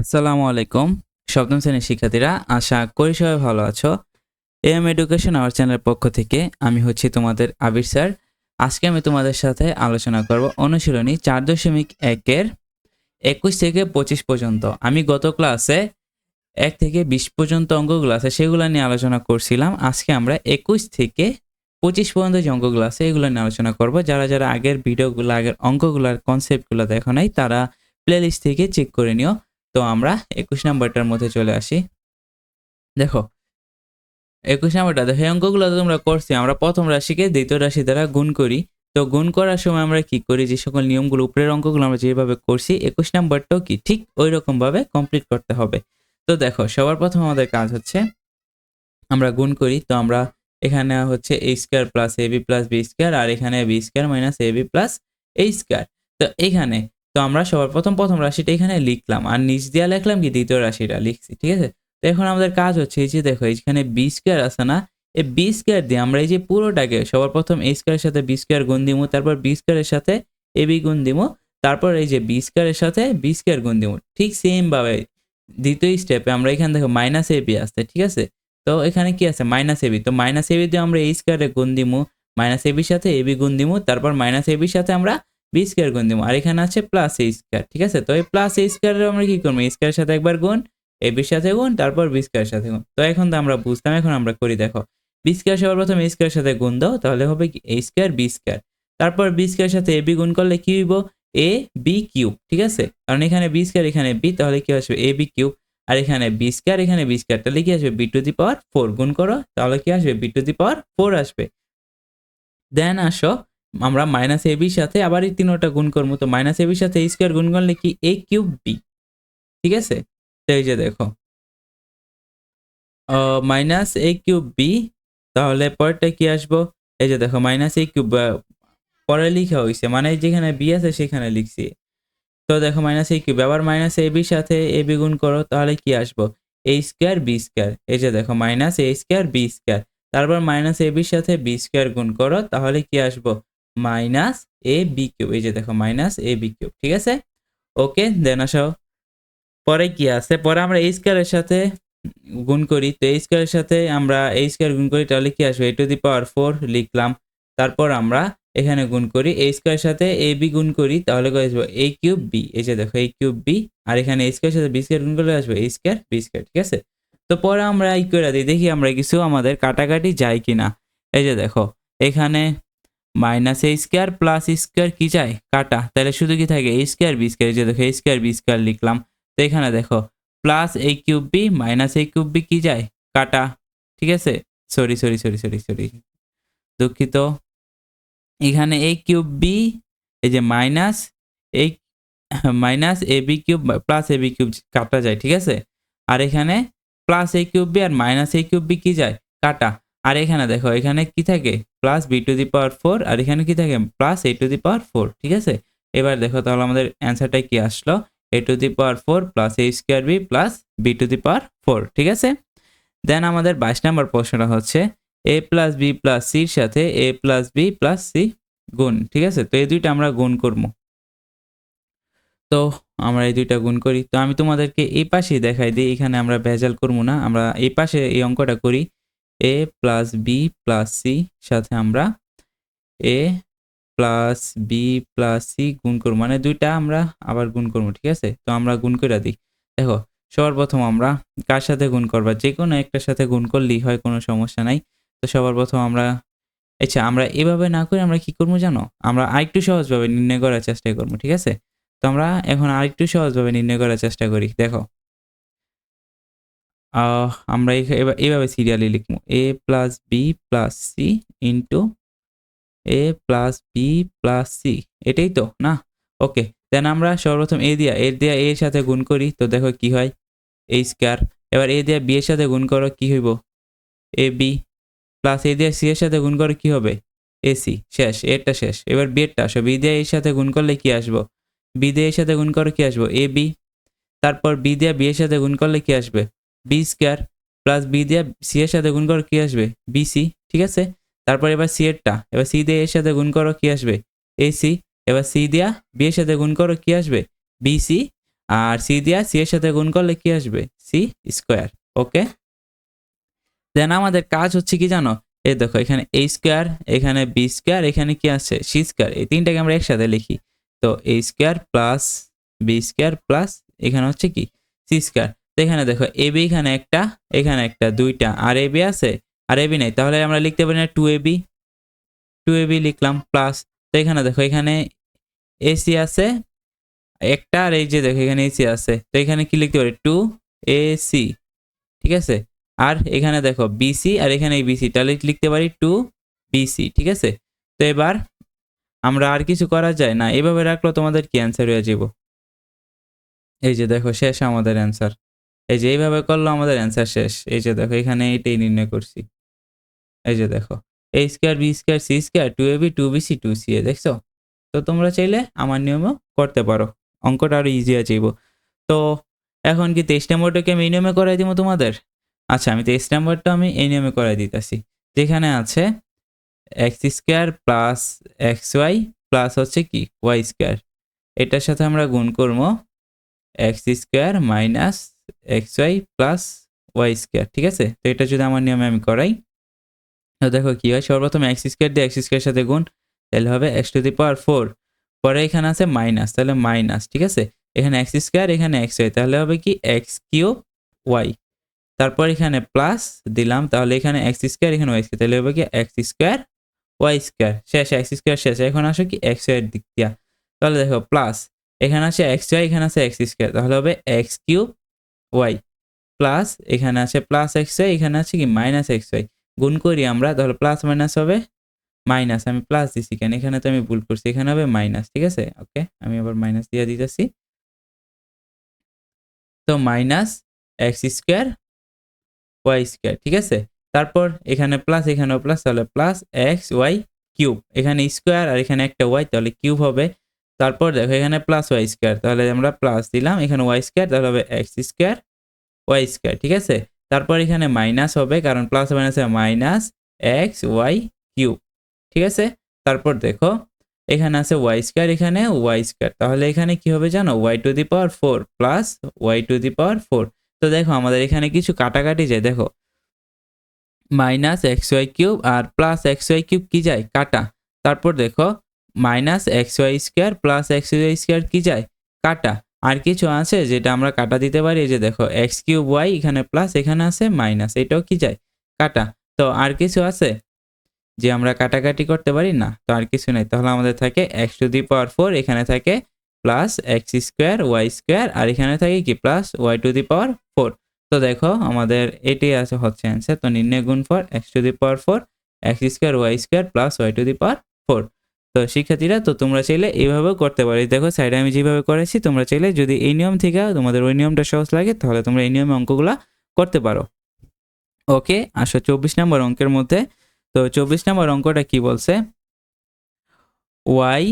আসসালামু আলাইকুম, সপ্তম শ্রেণির শিক্ষার্থীরা, আশা করি সবাই ভালো আছো। এম এডুকেশন আওয়ার চ্যানেলের পক্ষ থেকে আমি হচ্ছি তোমাদের আবির স্যার। আজকে আমি তোমাদের সাথে আলোচনা করব অনুশীলনী চার দশমিক একের একুশ থেকে পঁচিশ পর্যন্ত। আমি গত ক্লাসে এক থেকে বিশ পর্যন্ত অঙ্কগুলো আছে সেগুলো নিয়ে আলোচনা করছিলাম। আজকে আমরা একুশ থেকে পঁচিশ পর্যন্ত যে অঙ্কগুলো আছে এগুলো নিয়ে আলোচনা করব। যারা যারা আগের ভিডিওগুলো, আগের অঙ্কগুলোর কনসেপ্টগুলো দেখো নাই, তারা প্লেলিস্ট থেকে চেক করে নিও। তো আমরা একুশ নাম্বারটার মধ্যে চলে আসি। দেখো, একুশ নাম্বারটা, দেখো, এই অঙ্কগুলো তোমরা করছি, আমরা প্রথম রাশিকে দ্বিতীয় রাশি দ্বারা গুণ করি। তো গুণ করার সময় আমরা কি করি? যে সকল নিয়মগুলো, উপরের অঙ্কগুলো আমরা যেভাবে করছি, একুশ নাম্বারটাও কি ঠিক ওই রকমভাবে কমপ্লিট করতে হবে। তো দেখো, সবার প্রথম আমাদের কাজ হচ্ছে, আমরা গুণ করি, তো আমরা এখানে হচ্ছে A square plus A B plus B square আর এখানে B square minus A B plus A square তো এখানে তো আমরা সবার প্রথম প্রথম রাশিটা এখানে লিখলাম। আর নিচ দিয়া লিখলাম কি দ্বিতীয় রাশিটা লিখছি, ঠিক আছে? তো এখন আমাদের কাজ হচ্ছে এই যে দেখো এখানে বি স্কোয়ার আছে না? এই বি স্কোয়ার দিয়ে আমরা এই যে পুরোটাকে সবার প্রথম এ স্কোয়ারের সাথে বি স্কোয়ার গুণ দিমু, তারপর বি স্কোয়ারের সাথে এ বি গুণ দিমু, তারপর এই যে বি স্কোয়ারের সাথে বি স্কোয়ার গুণ দিমু। ঠিক সেম ভাবে দ্বিতীয় স্টেপে আমরা এখানে দেখো মাইনাস এ বি আসছে, ঠিক আছে? তো এখানে কি আছে? মাইনাস এবি তো মাইনাস এবি দিয়ে আমরা এই স্কোয়ারে গুণ দিমু মাইনাস এবির সাথে এবি গুণ দিমু, তারপর মাইনাস এবির সাথে আমরা বি স্কোয়ার গুণ দিবো। আর এখানে আছে প্লাস এ স্কোয়ার ঠিক আছে? তো এই প্লাস এ স্কোয়ারের আমরা কি করব? স্কোয়ারের সাথে একবার গুণ এ বির সাথে গুণ, তারপর বি স্কোয়ারের সাথে গুণ। তো এখন তো আমরা বুঝতাম, এখন আমরা করি, দেখো। বি স্কোয়ার সবার প্রথম এ স্কোয়ারের সাথে গুণ দাও, তাহলে হবে এ স্কোয়ার বি স্কোয়ার তারপর বি স্কোয়ারের সাথে এ বি গুণ করলে কি হইব? এ বি কিউব ঠিক আছে? কারণ এখানে বি স্কোয়ার এখানে বি তাহলে কি আসবে? এ বি কিউব আর এখানে বি স্কোয়ার এখানে বি স্কোয়ার তাহলে কি আসবে? B to the power four গুণ করো, তাহলে কি আসবে? B to the power four আসবে। দেন আসো আমরা মাইনাস এ বির সাথে আবার এই তিনোটা গুণ করব। তো মাইনাস এ বির সাথে এ স্কোয়ার গুণ করলে কি এ কিউব বি? ঠিক আছে? তো এই যে দেখো। মাইনাস এ কিউব বি, তাহলে পরেরটা কি আসব? এই যে দেখো, মাইনাস এ কিউব পরে লিখা হয়েছে মানে যেখানে বি আছে সেখানে লিখছি। তো দেখো, মাইনাস এ কিউব, আবার মাইনাস এ বির সাথে এ বি গুণ করো, তাহলে কি আসব? A square B square. এই যে দেখো, minus A square B square, তারপর মাইনাস এ বির সাথে বি স্কোয়ার গুণ করো, তাহলে কি আসব? মাইনাস এ বি কিউব, এই যে দেখো মাইনাস এ বি কিউব, ঠিক আছে? ওকে, দেন আসো। পরে কি আছে? পরে আমরা এই স্কোয়ারের সাথে গুণ করি। তো এই স্কোয়ারের সাথে আমরা এই স্কোয়ার গুণ করি, তাহলে কি আসবে? এ টু দি পাওয়ার ফোর লিখলাম। তারপর আমরা এখানে গুণ করি। এই স্কোয়ারের সাথে এ বি গুণ করি, তাহলে করে আসব? এ কিউব বি এই যে দেখো এ কিউব বি আর এখানে এই স্কোয়ারের সাথে বি স্কোয়ার গুণ করলে আসবে? এ স্কোয়ার বি স্কোয়ার ঠিক আছে? তো পরে আমরা এই করে দিই, দেখি আমরা কিছু আমাদের কাটাকাটি যায় কিনা। এই যে দেখো, এখানে minus A square plus square কি যায় কাটা। তাহলে শুধু কি থাকে? A square B square. যে দেখো এ স্কোয়ার বি স্কোয়ার লিখলাম। তো এখানে দেখো, plus A cube B minus A cube B কি যায় কাটা। ঠিক আছে? Sorry sorry sorry sorry sorry. দুঃখিত। এখানে এ কিউব বি এই যে মাইনাস এই minus A B cube, plus A B cube কাটা যায়। ঠিক আছে? আর এখানে প্লাস এ কিউব বি আর মাইনাস এ কিউব বি কি যায় কাটা। আর এখানে দেখো, এখানে কি থাকে? Plus B to the power four আর এখানে কি থাকে? Plus A to the power four ঠিক আছে? এবার দেখো তাহলে আমাদের অ্যান্সারটা কি আসলো? A to the power four plus A square B plus B to the power four ঠিক আছে? দেন আমাদের বাইশ নম্বর প্রশ্নটা হচ্ছে এ প্লাস বি প্লাস সির সাথে A plus B plus C গুণ, ঠিক আছে? তো এই দুইটা আমরা গুণ করব। তো আমরা এই দুইটা গুণ করি। তো আমি তোমাদেরকে এই পাশেই দেখাই দিই, এখানে আমরা ভেজাল করব না, আমরা এই পাশে এই অঙ্কটা করি। A plus B plus C সাথে আমরা A plus B plus C গুণ করব। মানে দুইটা আমরা আবার গুণ করব, ঠিক আছে? তো আমরা গুণ করে দিই। দেখো সবার প্রথম আমরা কার সাথে গুণ করবা? যে কোনো একটার সাথে গুণ করলেই হয়, কোনো সমস্যা নাই। তো সবার প্রথম আমরা আচ্ছা আমরা এভাবে না করে আমরা কি করব জানো? আমরা আরেকটু সহজভাবে নির্ণয় করার চেষ্টা করব, ঠিক আছে? তো আমরা এখন আরেকটু সহজভাবে নির্ণয় করার চেষ্টা করি। দেখো আমরা এইভাবে সিরিয়ালি লিখব। A plus B plus C into A plus B plus C এটাই তো, না? ওকে দেন আমরা সর্বপ্রথম এ দিয়া এর দিয়া এর সাথে গুণ করি, তো দেখো কি হয়? এ স্কোয়ার এবার এ দিয়া বি এর সাথে গুণ করো, কি হইব? এ বি প্লাস এ দিয়া সি এর সাথে গুণ করো, কি হবে? এ সি শেষ এরটা শেষ। এবার বি এরটা আসো বি দিয়া এর সাথে গুণ করলে কি আসব? বি দিয়ে এর সাথে গুণ করো, কি আসব? এ বি তারপর বি দিয়ে বি এর সাথে গুণ করলে কি আসবে? বি স্কোয়ার প্লাস বি দিয়ে সি এর সাথে গুণ করো, কি আসবে? বি সি ঠিক আছে? তারপর এবার সি এরটা এবার সি দিয়ে এর সাথে গুণ করো, কি আসবে? এ সি এবার সি দিয়া বি এর সাথে গুণ করো, কি আসবে? বি সি আর সি দিয়া সি এর সাথে গুণ করলে কি আসবে? সি স্কোয়ার ওকে দেন আমাদের কাজ হচ্ছে কি জানো? এই দেখো, এখানে এ স্কোয়ার এখানে বি স্কোয়ার এখানে কি আছে? সি স্কোয়ার এই তিনটাকে আমরা একসাথে লিখি। তো A square plus B square plus এখানে হচ্ছে কি? সি স্কোয়ার এখানে দেখো, এ বি এখানে একটা এখানে একটা, দুইটা। আর এ বি আছে? আর এ বি নেই। তাহলে আমরা লিখতে পারি না two A B two A B লিখলাম প্লাস তো এখানে দেখো, এখানে এসি আছে, একটা, আর এই যে দেখো, এখানে এসি আছে। তো এখানে কি লিখতে পারি? টু এ সি ঠিক আছে? আর এখানে দেখো বিসি আর এখানে বিসি তাহলে লিখতে পারি টু বিসি ঠিক আছে? তো এবার আমরা আর কিছু করা যায় না। এভাবে রাখল তোমাদের কি অ্যান্সার হয়ে যাব এই যে দেখো, শেষ আমাদের অ্যান্সার এই যে এইভাবে করল, আমাদের অ্যান্সার শেষ। এই যে দেখো, এখানে এইটাই নির্ণয় করছি। এই যে দেখো A square B square C square two A B two B C two C A দেখছ? তো তোমরা চাইলে আমার নিয়মেও করতে পারো। অঙ্কটা আরও ইজি আছে তো এখন কি তেইশ নম্বরটাকে আমি এই নিয়মে করাই দিব তোমাদের? আচ্ছা আমি তেইশ নম্বরটা আমি এই নিয়মে করাই দিতেছি। যেখানে আছে X square plus X Y plus হচ্ছে কি? ওয়াই স্কোয়ার এটার সাথে আমরা গুণ করব X square minus X Y plus Y square ঠিক আছে? তো এটা যদি আমার নিয়মে আমি করাই, তো দেখো কি হয়? সর্বপ্রথম এক্স স্কোয়ার দিয়ে এক্স স্কোয়ার সাথে গুণ, তাহলে হবে X to the power four পরে এখানে আছে মাইনাস তাহলে মাইনাস ঠিক আছে? এখানে এক্স স্কোয়ার এখানে এক্স ওয়াই তাহলে হবে কি এক্স কিউব ওয়াই তারপর এখানে প্লাস দিলাম, তাহলে এখানে এক্স স্কোয়ার এখানে ওয়াই স্কোয়ার তাহলে হবে কি এক্স স্কোয়ার ওয়াই স্কোয়ার শেষ এক্স স্কোয়ার শেষ এখন আসো কি এক্স ওয়াইয়ের দিক দিয়া। তাহলে দেখো প্লাস এখানে আছে এক্স ওয়াই এখানে আছে এক্স স্কোয়ার তাহলে হবে এক্স কিউব ওয়াই প্লাস এখানে আছে প্লাস এক্স ওয়াই, এখানে আছে কি মাইনাস এক্স ওয়াই। গুণ করি আমরা, তাহলে প্লাস মাইনাস হবে মাইনাস। আমি প্লাস দিছি কেন? এখানে তো আমি ভুল করছি, এখানে হবে মাইনাস, ঠিক আছে? ওকে, আমি আবার মাইনাস দিয়ে দিতেছি। তো minus X square Y square, ঠিক আছে? তারপর এখানে প্লাস, এখানেও প্লাস, তাহলে প্লাস এক্স ওয়াই কিউব। এখানে স্কোয়ার আর এখানে একটা ওয়াই, তাহলে কিউব হবে তারপর দেখো এখানে প্লাস ওয়াই স্কোয়ার তাহলে আমরা প্লাস দিলাম, এখানে ওয়াই স্কোয়ার তাহলে হবে এক্স স্কোয়ার ওয়াই স্কোয়ার ঠিক আছে? তারপর এখানে মাইনাস হবে, কারণ প্লাস মাইনাসে মাইনাস এক্স ওয়াই কিউব ঠিক আছে? তারপর দেখো, এখানে আছে ওয়াই স্কোয়ার এখানে ওয়াই স্কোয়ার তাহলে এখানে কি হবে জানো? Y to the power four plus Y to the power four তো দেখো আমাদের এখানে কিছু কাটাকাটি যায়, দেখো। মাইনাস এক্স ওয়াই কিউব আর প্লাস এক্স ওয়াই কিউব কি যায়? কাটা। তারপর দেখো minus X Y square plus X Y square কি যায়? কাটা। আর কিছু আছে যেটা আমরা কাটা দিতে পারি? যে দেখো এক্স কিউব ওয়াই এখানে প্লাস এখানে আছে মাইনাস এটাও কি যায়? কাটা। তো আর কিছু আছে যে আমরা কাটাকাটি করতে পারি? না, তো আর কিছু নেই। তাহলে আমাদের থাকে X to the power four এখানে থাকে plus X square Y square আর এখানে থাকে কি? Plus Y to the power four তো দেখো, আমাদের এটাই আছে হচ্ছে অ্যান্সার তো নির্ণয় গুণ for X to the power four X square Y square plus Y to the power four তো শিক্ষার্থীরা, তো তোমরা চাইলে এইভাবেও করতে পারো। দেখো সাইডে আমি যেভাবে করেছি, তোমরা চাইলে যদি এই নিয়ম থেকে তোমাদের ওই নিয়মটা সহজ লাগে, তাহলে তোমরা এই নিয়মে অঙ্কগুলা করতে পারো। ওকে, আসো চব্বিশ নম্বর অঙ্কের মধ্যে। তো চব্বিশ নম্বর অঙ্কটা কি বলছে? Y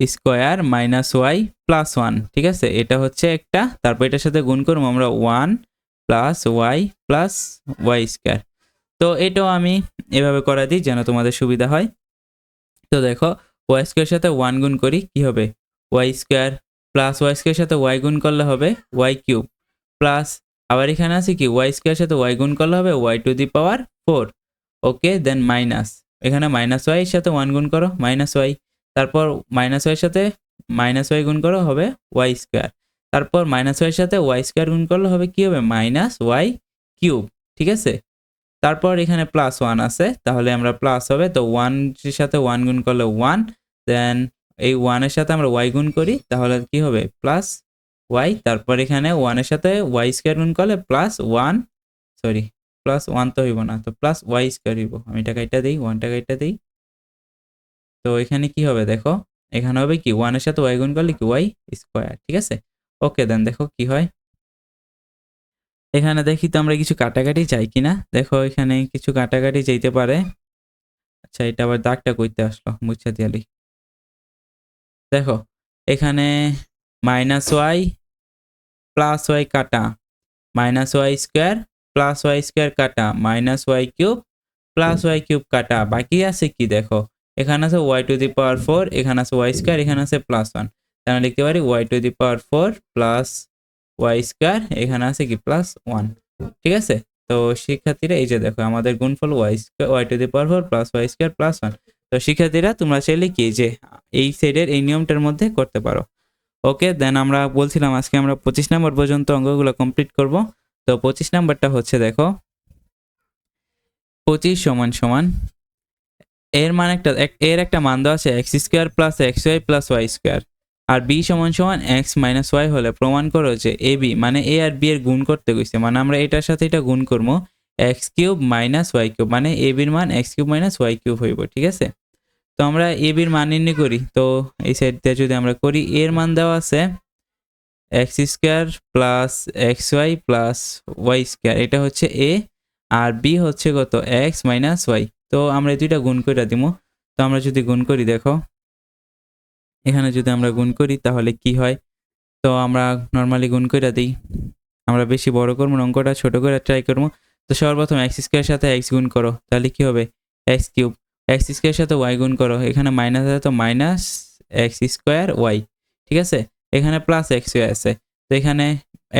square minus Y plus one ঠিক আছে? এটা হচ্ছে একটা, তারপর এটার সাথে গুণ করব আমরা one plus Y plus Y square তো এটাও আমি এভাবে করা দিই যেন তোমাদের সুবিধা হয়। তো দেখো ওয়াই স্কোয়ার সাথে ওয়ান গুণ করি, কি হবে? Y square plus Y square সাথে ওয়াই গুণ করলে হবে ওয়াই কিউব প্লাস আবার এখানে আছে কি? ওয়াই স্কোয়ার সাথে ওয়াই গুণ করলে হবে Y to the power four okay then minus এখানে মাইনাস ওয়াই সাথে ওয়ান গুণ করো মাইনাস ওয়াই তারপর মাইনাস ওয়াইয়ের সাথে মাইনাস ওয়াই গুণ করো, হবে ওয়াই স্কোয়ার তারপর মাইনাস ওয়াইয়ের সাথে ওয়াই স্কোয়ার গুণ করলে হবে কি হবে? মাইনাস ওয়াই কিউব ঠিক আছে? তারপর এখানে প্লাস ওয়ান আছে, তাহলে আমরা প্লাস হবে, তো ওয়ানের সাথে ওয়ান গুণ করলে ওয়ান দেন এই ওয়ানের সাথে আমরা ওয়াই গুণ করি, তাহলে কি হবে? প্লাস ওয়াই তারপর এখানে ওয়ানের সাথে ওয়াই স্কোয়ার গুণ করলে plus one sorry plus one তো হইব না, তো প্লাস ওয়াই স্কোয়ার হইব। আমি টাকা এটা দিই ওয়ান টাকা এটা দিই। তো এখানে কি হবে দেখো? এখানে হবে কি ওয়ানের সাথে ওয়াই গুণ করলে কি ওয়াই স্কোয়ার ঠিক আছে? ওকে দেন দেখো কি হয়। এখানে দেখি তো আমরা কিছু কাটাকাটি চাই কিনা। দেখো এখানে কিছু কাটাকাটি চাইতে পারে। আচ্ছা এটা আবার দাগটা কইতে আসলো, মুছা দিয়ালি দেখো, এখানে মাইনাস ওয়াই প্লাস ওয়াই কাটা minus Y square plus Y square কাটা minus Y cube plus Y cube কাটা, বাকি আছে কি দেখো? এখানে আছে Y to the power four এখানে আছে ওয়াই স্কোয়ার এখানে আছে প্লাস ওয়ান তাহলে লিখতে পারি y to the power four plus y square এখানে আছে কি প্লাস ওয়ান ঠিক আছে? তো শিক্ষার্থীরা এই যে দেখো, আমাদের গুণফল y square y to the power four plus y square plus one তো শিক্ষার্থীরা, তোমরা চাইলে কি যে এই সাইডের এই নিয়মটার মধ্যে করতে পারো। ওকে, দেন আমরা বলছিলাম আজকে আমরা পঁচিশ নম্বর পর্যন্ত অঙ্কগুলো কমপ্লিট করব। তো পঁচিশ নম্বরটা হচ্ছে দেখো, পঁচিশ সমান সমান, এর মান একটা এক- এর একটা মান দেওয়া আছে x square plus x y plus y square. আর বি সমান সমান এক্স মাইনাস ওয়াই হলে প্রমাণ করো যে এ বি মানে এ আর বি এর গুণ করতে গেছে মানে আমরা এটার সাথে এটা গুণ করব, x cube minus y cube মানে এ বির মান x cube minus y cube হইব, ঠিক আছে? তো আমরা এ বির মান নির্ণয় করি। তো এই সাইড দিয়ে যদি আমরা করি এর মান দেওয়া আছে x square plus x y plus y square এটা হচ্ছে এ আর বি হচ্ছে কত? এক্স মাইনাস ওয়াই তো আমরা এই দুইটা গুণ করে দিব তো আমরা যদি গুণ করি, দেখো। এখানে যদি আমরা গুণ করি, তাহলে কি হয়? তো আমরা নর্মালি গুণ করে দিই। আমরা বেশি বড় করব অঙ্কটা ছোট করে ট্রাই করব। তো সর্বপ্রথম এক্স স্কোয়ারের সাথে এক্স গুণ করো, তাহলে কি হবে? এক্স কিউব এক্স স্কোয়ারের সাথে ওয়াই গুণ করো, এখানে মাইনাস আছে তো মাইনাস এক্স স্কোয়ার ওয়াই ঠিক আছে? এখানে প্লাস এক্স আছে, তো এখানে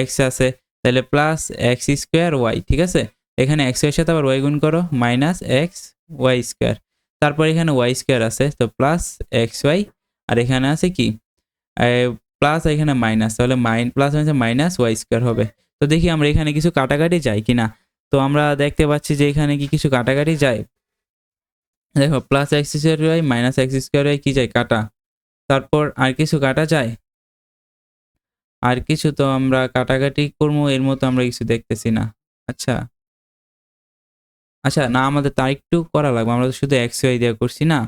এক্স আছে, তাহলে প্লাস এক্স স্কোয়ার ওয়াই ঠিক আছে? এখানে এক্সের সাথে আবার ওয়াই গুণ করো মাইনাস এক্স ওয়াই স্কোয়ার তারপর এখানে ওয়াই স্কোয়ার আছে, তো প্লাস এক্স ওয়াই আর এখানে আছে কি? প্লাস এখানে মাইনাস তাহলে মাইন প্লাস হচ্ছে মাইনাস ওয়াই স্কোয়ার হবে, তো দেখি আমরা এখানে কিছু কাটাকাটি যায় কি না তো আমরা দেখতে পাচ্ছি যে এখানে কি কিছু কাটাকাটি যায়? দেখো plus x square y minus x square y কি যায়? কাটা। তারপর আর কিছু কাটা যায়? আর কিছু তো আমরা কাটাকাটি করব, এর মতো আমরা কিছু দেখতেছি না। আচ্ছা। আচ্ছা না, আমাদের তার একটু করা লাগবে। আমরা তো শুধু এক্স ওয়াই দিয়ে করছি না।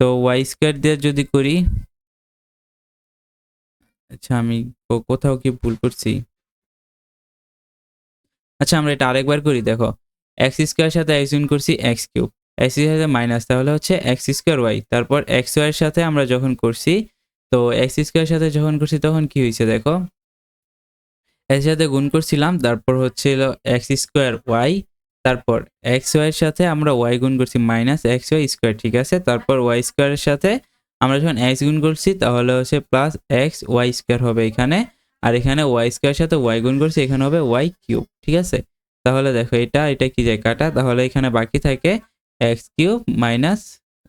তো ওয়াই স্কোয়ার দিয়ে যদি করি আচ্ছা আমি কোথাও কি ভুল করছি? আচ্ছা আমরা এটা আরেকবার করি, দেখো। এক্স স্কোয়ারের সাথে এক্স করছি এক্স কিউব। এক্স সাথে মাইনাস তাহলে হচ্ছে এক্স স্কোয়ার ওয়াই তারপর এক্স ওয়াই এর সাথে আমরা যখন করছি, তো এক্স স্কোয়ারের সাথে যখন করছি তখন কি হয়েছে দেখো? এর সাথে গুণ করছিলাম, তারপর হচ্ছিল এক্স স্কোয়ার ওয়াই তারপর এক্স ওয়াই এর সাথে আমরা ওয়াই গুণ করছি মাইনাস এক্স ওয়াই স্কোয়ার ঠিক আছে? তারপর ওয়াই স্কোয়ারের সাথে আমরা যখন এক্স গুণ করছি, তাহলে হচ্ছে প্লাস এক্স ওয়াই স্কোয়ার হবে এখানে, আর এখানে ওয়াই স্কোয়ারের সাথে ওয়াই গুণ করছি, এখানে হবে ওয়াই কিউব ঠিক আছে? তাহলে দেখো এটা এটা কি যায় কাটা তাহলে এখানে বাকি থাকে x cube minus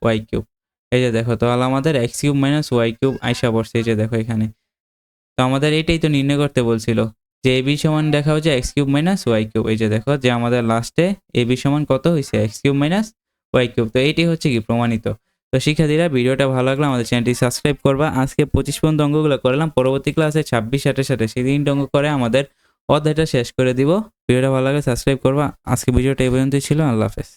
y cube. এই যে দেখো তাহলে আমাদের x cube minus y cube আইসা পড়ছে, এই যে দেখো এখানে। তো আমাদের এটাই তো নির্ণয় করতে বলছিল যে এ বি সমান দেখা হচ্ছে x cube minus y cube. এই যে দেখো, যে আমাদের লাস্টে এ বি সমান কত হয়েছে x cube minus y cube. তো এইটাই হচ্ছে কি প্রমাণিত। তো শিক্ষার্থীরা, ভিডিওটা ভালো লাগলে আমাদের চ্যানেলটি সাবস্ক্রাইব করবা। আজকে পঁচিশ পর্যন্ত অঙ্কগুলো করলাম, পরবর্তী ক্লাসে ছাব্বিশ সাথে সাথে সেই তিনটে অঙ্ক করে আমাদের অধ্যায়টা শেষ করে দিব। ভিডিওটা ভালো লাগলে সাবস্ক্রাইব করবা। আজকে ভিডিওটা এই পর্যন্তই ছিল, আল্লাহ হাফেজ।